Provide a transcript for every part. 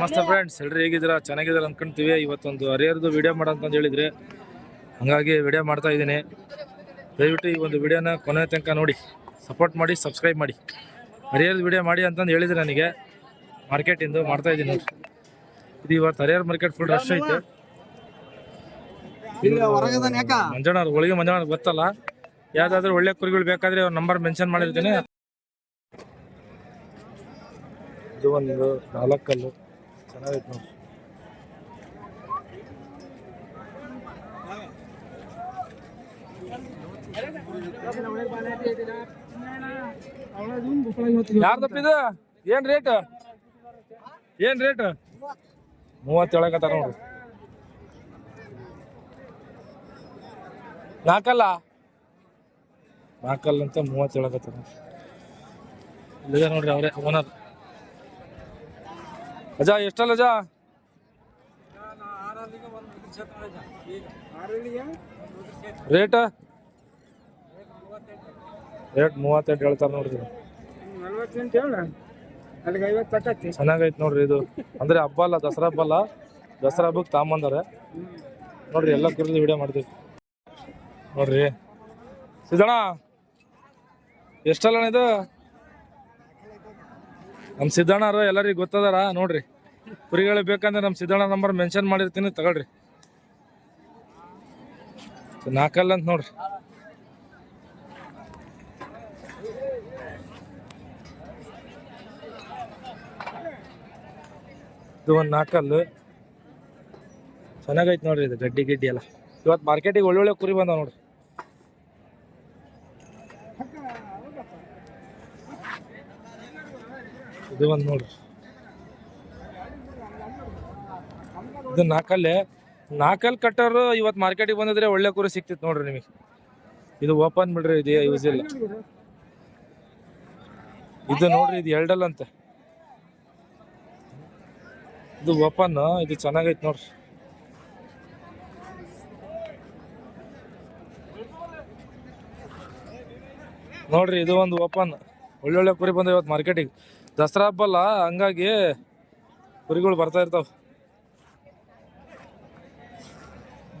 ನಮಸ್ತೆ ಫ್ರೆಂಡ್ಸ್ ಎಲ್ರು ಹೇಗಿದ್ದೀರಾ? ಚೆನ್ನಾಗಿದ್ದೀರಾ ಅನ್ಕೊಂತೀವಿ. ಇವತ್ತೊಂದು ಹರಿಹರದು ವಿಡಿಯೋ ಅಂತಂದು ಹೇಳಿದ್ರೆ ಹಾಗಾಗಿ ವಿಡಿಯೋ ಮಾಡ್ತಾ ಇದ್ದೀನಿ. ದಯವಿಟ್ಟು ಈ ಒಂದು ವಿಡಿಯೋನ ಕೊನೆ ತನಕ ನೋಡಿ ಸಪೋರ್ಟ್ ಮಾಡಿ ಸಬ್ಸ್ಕ್ರೈಬ್ ಮಾಡಿ. ಹರಿಹರದ ವಿಡಿಯೋ ಮಾಡಿ ಅಂತಂದು ಹೇಳಿದ್ರು ನನಗೆ ಮಾರ್ಕೆಟಿಂದು ಮಾಡ್ತಾ ಇದ್ದೀನಿ ನೋಡಿ. ಇದು ಇವತ್ತು ಹರಿಹರ ಮಾರ್ಕೆಟ್ ಫುಲ್ ರಶ್ ಐತೆ. ಮಂಜಣ್ಣ ಅವ್ರು ಹೋಳಿಗೆ ಮಂಜಣ್ಣ ಗೊತ್ತಲ್ಲ. ಯಾವ್ದಾದ್ರು ಒಳ್ಳೆ ಕುರಿಗಳು ಬೇಕಾದ್ರೆ ಅವ್ರ ನಂಬರ್ ಮೆನ್ಷನ್ ಮಾಡಿರ್ತೀನಿ. ಇದು ಒಂದು ನಾಲ್ಕಲ್ಲು. ಚೆನ್ನಾಗೈತೆ ನೋಡಿ ಯಾರ್ದಪ್ಪ ಇದು ಏನ್ ರೇಟ್ ಏನ್ ರೇಟ್ ಮೂವತ್ತೇಳಕತ್ತಾರ ನೋಡ್ರಿ. ನಾಲ್ಕಲ್ಲ? ನಾಲ್ಕಲ್ಲ ಅಂತ ಮೂವತ್ತೇಳಕತ್ತಾರ ನೋಡ್ರಿ ಅವ್ರೆ ಓನರ್ ಅಜಾ ಎಷ್ಟಲ್ಲ ಅಜಾ ರೇಟ್ ರೇಟ್ ಮೂವತ್ತೆಂಟು ಹೇಳ್ತಾರೆ ನೋಡ್ರಿ. ಚೆನ್ನಾಗೈತೆ ನೋಡ್ರಿ ಇದು. ಅಂದ್ರೆ ಹಬ್ಬ ಅಲ್ಲ, ದಸರಾ ಹಬ್ಬ ಅಲ್ಲ. ದಸರಾ ಹಬ್ಬಕ್ಕೆ ತಗೊಂಬಂದಾರೆ ನೋಡ್ರಿ, ಎಲ್ಲ ಕುರಿದು ವಿಡಿಯೋ ಮಾಡ್ತೀವಿ. ನೋಡ್ರಿ. ಸಿದ್ದಣ್ಣ, ಎಷ್ಟಲ್ಲ ಇದು? ನಮ್ಮ ಸಿದ್ದಣ್ಣರು ಎಲ್ಲರಿಗೂ ಗೊತ್ತದಾರ? ನೋಡ್ರಿ. ಕುರಿಗಳು ಬೇಕಂದ್ರೆ ನಮ್ಮ ಸಿದ್ದಣ್ಣ ನಂಬರ್ ಮೆನ್ಷನ್ ಮಾಡಿರ್ತೀನಿ, ತಗೊಳ್ರಿ. ನಾಲ್ಕಲ್ಲ ಅಂತ ನೋಡ್ರಿ. ಇದು ಒಂದು ನಾಲ್ಕಲ್ಲು ಚೆನ್ನಾಗೈತೆ ನೋಡ್ರಿ ಇದು ಗಡ್ಡಿ ಗಿಡ್ಡಿ ಎಲ್ಲ. ಇವತ್ತು ಮಾರ್ಕೆಟಿಗೆ ಒಳ್ಳೊಳ್ಳೆ ಕುರಿ ಬಂದಾವ ನೋಡ್ರಿ. ಇದು ಒಂದು ನೋಡ್ರಿ ಇದು ನಾಲ್ಕಲ್ಲೇ ನಾಲ್ಕಲ್ಲಿ ಕಟ್ಟರು ಇವತ್ತು ಮಾರ್ಕೆಟಿಗೆ ಬಂದಿದ್ರೆ ಒಳ್ಳೆ ಕುರಿ ಸಿಕ್ತಿತ್ತು ನೋಡ್ರಿ ನಿಮಗೆ. ಇದು ಓಪನ್ ಬಿಡ್ರಿ, ಇದು ಯೂಸ್ ಇಲ್ಲ. ಇದು ನೋಡ್ರಿ, ಇದು ಎರಡಲ್ಲ ಅಂತೆ. ಇದು ಓಪನ್ ಇದು ಚೆನ್ನಾಗೈತೆ ನೋಡ್ರಿ. ನೋಡ್ರಿ, ಇದು ಒಂದು ಓಪನ್ ಒಳ್ಳೊಳ್ಳೆ ಕುರಿ ಬಂದ ಇವತ್ತು ಮಾರ್ಕೆಟಿಗೆ ದಸರಾ ಹಬ್ಬ ಅಲ್ಲ ಹಂಗಾಗಿ ಕುರಿಗಳು ಬರ್ತಾ ಇರ್ತಾವ.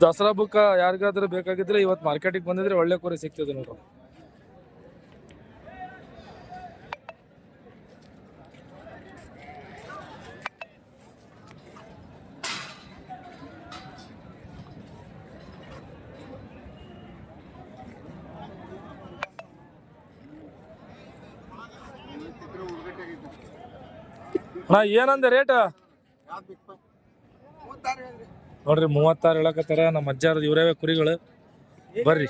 ದಸರಾ ಹಬ್ಬಕ್ಕೆ ಯಾರಿಗಾದ್ರೂ ಬೇಕಾಗಿದ್ರೆ ಇವತ್ತು ಮಾರ್ಕೆಟಿಗೆ ಬಂದಿದ್ರೆ ಒಳ್ಳೆ ಕುರಿ ಸಿಗ್ತದೆ ನೋಡ್ರಿ. ಅಣ್ಣ ಏನಂದೆ ರೇಟ್ ನೋಡ್ರಿ ಮೂವತ್ತಾರು ಹೇಳಕತ್ತಾರ. ನಮ್ಮ ಅಜ್ಜಾರದ ಇವರೇ ಕುರಿಗಳು. ಬರ್ರಿ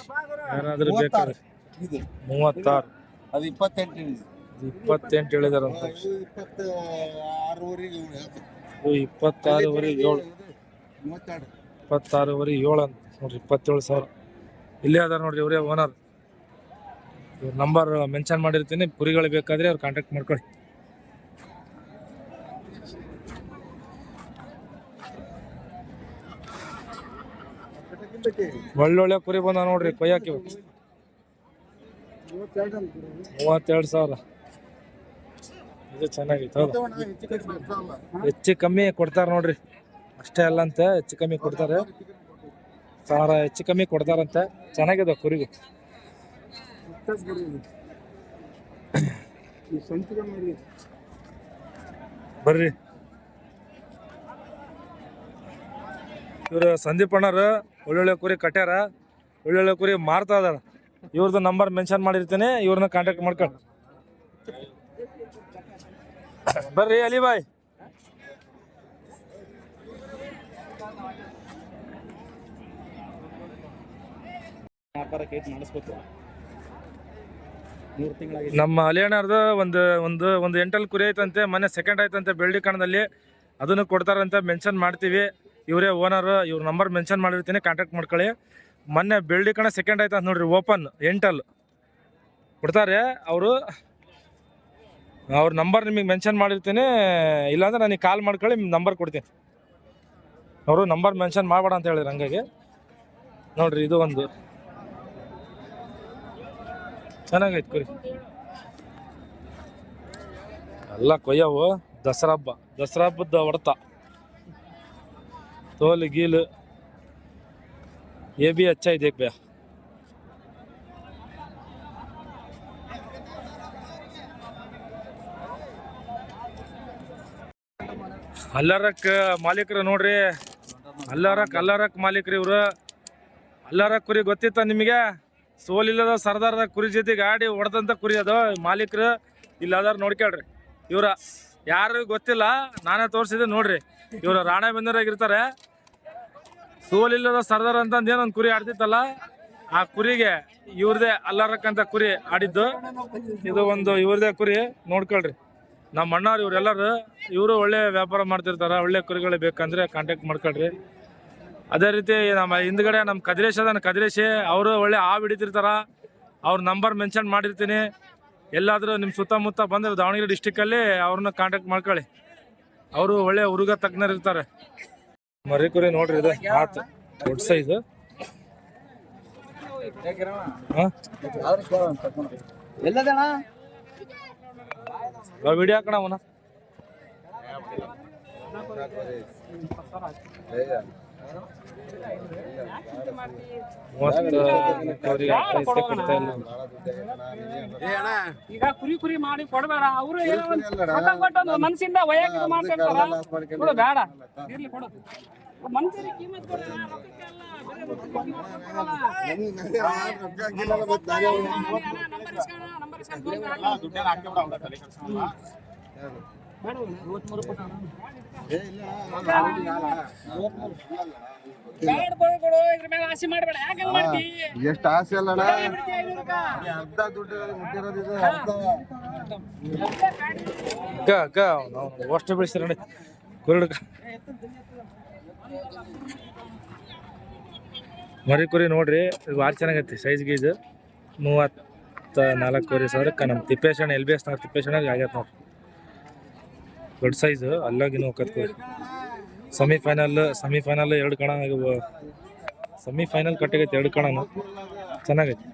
ಯಾರಾದ್ರೂ ಬೇಕಾದ್ರೆ. ಮೂವತ್ತಾರು. ಅದು ಇಪ್ಪತ್ತೆಂಟು ಇಪ್ಪತ್ತೆಂಟು ಹೇಳಿದಾರಂತ ಇಪ್ಪತ್ತಾರೂವರೆ ಏಳು. ಮೂವತ್ತೆರಡು ಇಪ್ಪತ್ತಾರೂವರೆ ಏಳು ಅಂತ. ನೋಡ್ರಿ ಇಪ್ಪತ್ತೇಳು ಸಾವಿರ. ಇಲ್ಲೇ ಅದಾರ ನೋಡ್ರಿ ಇವರೇ ಓನರ್ ಇವ್ರ ನಂಬರ್ ಮೆನ್ಷನ್ ಮಾಡಿರ್ತೀನಿ. ಕುರಿಗಳು ಬೇಕಾದ್ರೆ ಅವ್ರು ಕಾಂಟ್ಯಾಕ್ಟ್ ಮಾಡ್ಕೊಳ್ಳಿ. ಒಳ್ಳೊಳ್ಳೆ ಕುರಿ ಬಂದ ನೋಡ್ರಿ ಕೊಯ್ಯಾಕಿ ಮೂವತ್ತೆರಡು ಸಾವಿರ. ಇದು ಚೆನ್ನಾಗಿತ್ತು ಹೆಚ್ಚು ಕಮ್ಮಿ ಕೊಡ್ತಾರೆ ನೋಡ್ರಿ. ಅಷ್ಟೇ ಅಲ್ಲ ಅಂತ ಹೆಚ್ಚು ಕಮ್ಮಿ ಕೊಡ್ತಾರೆ. ಸಾವಿರ ಹೆಚ್ಚು ಕಮ್ಮಿ ಕೊಡ್ತಾರಂತೆ. ಚೆನ್ನಾಗಿದೆ ಕುರಿಗೆ ಬರ್ರಿ. ಇವರು ಸಂದೀಪ್ ಅಣ್ಣರು ಒಳ್ಳೊಳ್ಳೆ ಕುರಿ ಕಟ್ಯಾರ, ಒಳ್ಳೊಳ್ಳೆ ಕುರಿ ಮಾರ್ತಾ ಇದಾರ. ಇವ್ರದ್ದು ನಂಬರ್ ಮೆನ್ಷನ್ ಮಾಡಿರ್ತೀನಿ, ಇವ್ರನ್ನ ಕಾಂಟ್ಯಾಕ್ಟ್ ಮಾಡ್ಕೊಂಡು ಬರ್ರಿ ಅಲಿ ಬಾಯ್ ನಮ್ಮ ಅಲಿಯಣ್ಣರ್ದು ಒಂದು ಒಂದು ಒಂದು ಎಂಟಲ್ ಕುರಿ ಐತಂತೆ, ಮೊನ್ನೆ ಸೆಕೆಂಡ್ ಆಯ್ತಂತೆ ಬೆಳ್ಳಿ ಕಣದಲ್ಲಿ. ಅದನ್ನು ಕೊಡ್ತಾರಂತೆ ಮೆನ್ಷನ್ ಮಾಡ್ತೀವಿ. ಇವರೇ ಓನರ್, ಇವ್ರ ನಂಬರ್ ಮೆನ್ಷನ್ ಮಾಡಿರ್ತೀನಿ ಕಾಂಟ್ಯಾಕ್ಟ್ ಮಾಡ್ಕೊಳ್ಳಿ. ಮೊನ್ನೆ ಬೆಳ್ಳಿ ಕಣ ಸೆಕೆಂಡ್ ಆಯ್ತಂತ ನೋಡ್ರಿ ಓಪನ್ ಎಂಟಲ್. ಕೊಡ್ತಾರೆ ಅವರು, ಅವ್ರ ನಂಬರ್ ನಿಮಗೆ ಮೆನ್ಷನ್ ಮಾಡಿರ್ತೀನಿ, ಇಲ್ಲಾಂದ್ರೆ ನನಗೆ ಕಾಲ್ ಮಾಡ್ಕೊಳ್ಳಿ ನಂಬರ್ ಕೊಡ್ತೀನಿ. ಅವರು ನಂಬರ್ ಮೆನ್ಷನ್ ಮಾಡಬೇಡ ಅಂತ ಹೇಳಿದ್ರು ಹಂಗಾಗಿ. ನೋಡ್ರಿ, ಇದು ಒಂದು. ಚೆನ್ನಾಗೈತೆ ಕುರಿ ಎಲ್ಲ ಕೊಯ್ಯವು ದಸರಾ ಹಬ್ಬ. ದಸರಾ ಹಬ್ಬದ ಹೊಡೆತ. ತೋಲು ಗೀಲು ये भी अच्छा ही देख भैया ಅಲ್ಲಾರಕ್ ಮಾಲೀಕರು ನೋಡ್ರಿ ಅಲ್ಲಾರಕ್ ಅಲ್ಲಾರಕ್ ಮಾಲೀಕರು ಇವ್ರು ಅಲ್ಲಾರಕ್ ಕುರಿ ಗೊತ್ತಿತ್ತ ನಿಮಗೆ ಸೋಲಿಲ್ಲದ ಸರ್ದಾರದ ಕುರಿ ಜೊತೆ ಗಾಡಿ ಹೊಡೆದಂತ ಕುರಿ ಅದು ಮಾಲೀಕರು ಇಲ್ಲಿ ಅದಾರ ನೋಡ್ಕೊಳ್ರಿ ಇವ್ರ ಯಾರು ಗೊತ್ತಿಲ್ಲ ನಾನೇ ತೋರಿಸಿದೆ ನೋಡ್ರಿ ಇವ್ರ ರಾಣೆಬೆನ್ನೂರಾಗ ಇರ್ತಾರೆ ಸೋಲಿಲ್ಲದ ಸರ್ದಾರ್ ಅಂತಂದು ಏನೊಂದು ಕುರಿ ಆಡ್ತಿತ್ತಲ್ಲ, ಆ ಕುರಿಗೆ ಇವ್ರದೇ ಅಲ್ಲಾರಕ್ಕಂತ ಕುರಿ ಆಡಿದ್ದು. ಇದು ಒಂದು ಇವ್ರದೇ ಕುರಿ, ನೋಡ್ಕೊಳ್ರಿ. ನಮ್ಮ ಅಣ್ಣವ್ರು ಇವರೆಲ್ಲರೂ, ಇವರು ಒಳ್ಳೆ ವ್ಯಾಪಾರ ಮಾಡ್ತಿರ್ತಾರ, ಒಳ್ಳೆ ಕುರಿಗಳು ಬೇಕಂದ್ರೆ ಕಾಂಟ್ಯಾಕ್ಟ್ ಮಾಡ್ಕೊಳ್ರಿ. ಅದೇ ರೀತಿ ನಮ್ಮ ಹಿಂದ್ಗಡೆ ನಮ್ಮ ಕದ್ರೇಶ್ ಅದಾನ, ಕದಿರೇಶಿ, ಅವರು ಒಳ್ಳೆ ಆ ಹಿಡಿತಿರ್ತಾರ. ಅವ್ರ ನಂಬರ್ ಮೆನ್ಷನ್ ಮಾಡಿರ್ತೀನಿ. ಎಲ್ಲಾದರೂ ನಿಮ್ಮ ಸುತ್ತಮುತ್ತ ಬಂದ್ರೆ ದಾವಣಗೆರೆ ಡಿಸ್ಟಿಕಲ್ಲಿ ಅವ್ರನ್ನ ಕಾಂಟ್ಯಾಕ್ಟ್ ಮಾಡ್ಕೊಳ್ಳಿ. ಅವರು ಒಳ್ಳೆ ಹುಡುಗ ತಜ್ಞರು ಇರ್ತಾರೆ. ಮರಿ ಕುರಿ ನೋಡ್ರಿ ಇದು ಆತ ದೊಡ್ಡ ಸೈಜ್ ವಿಡಿಯೋ ಹಾಕೋಣ ಅವನ ಮೂವತ್ತು ಕುರಿ ಆಗ್ತೈತೆ, ಕೊಡ್ತಾ ಇಲ್ಲ. ಈಗ ಕುರಿ ಕುರಿ ಮಾಡಿ ಕೊಡಬೇಡ. ಅವರು ಏನೋ ಒಂದ್ ಮಾಡ್ತಾರ ಕೊಟ್ಟು ಒಂದು ಮನ್ಸಿಂದ ವಯಕ್ ಇದು ಮಾಡ್ತಿರ್ತಾರ ಕೊಡು ಬೇಡ. ಇರ್ಲಿ ಕೊಡು. ಮನುಷ್ಯರಿಗೆ ಕೀಮತ್ ಕೊಡು ಎಷ್ಟು ಆಸೆ ಬಿಡ್ತಿ ಅರ್ಧ ದುಡ್ಡು ಅಷ್ಟು ಮರಿ ಕುರಿ ನೋಡ್ರಿ ಭಾಳ ಚೆನ್ನಾಗೈತಿ ಸೈಜ್ ಗೀಜ್ ಮೂವತ್ತ ನಾಲ್ಕೂವರೆ ಸಾವಿರಕ್ಕೆ ನಮ್ಮ ತಿಪ್ಪೇಶಣ್ಣ ಎಲ್ ಬಿ ಎಸ್ ನಾವು ತಿಪ್ಪೇಶಣ್ಣ ಆಗೈತೆ ನೋಡ್ರಿ. ದೊಡ್ಡ ಸೈಜ್ ಅಲ್ಲಾಗಿನೂ ಕುರಿ ಸೆಮಿಫೈನಲ್ ಸೆಮಿಫೈನಲ್ ಎರಡು ಕಣ ಸೆಮಿಫೈನಲ್ ಕಟ್ಟಿಗೈತೆ ಎರಡು ಕಣನು ಚೆನ್ನಾಗೈತಿ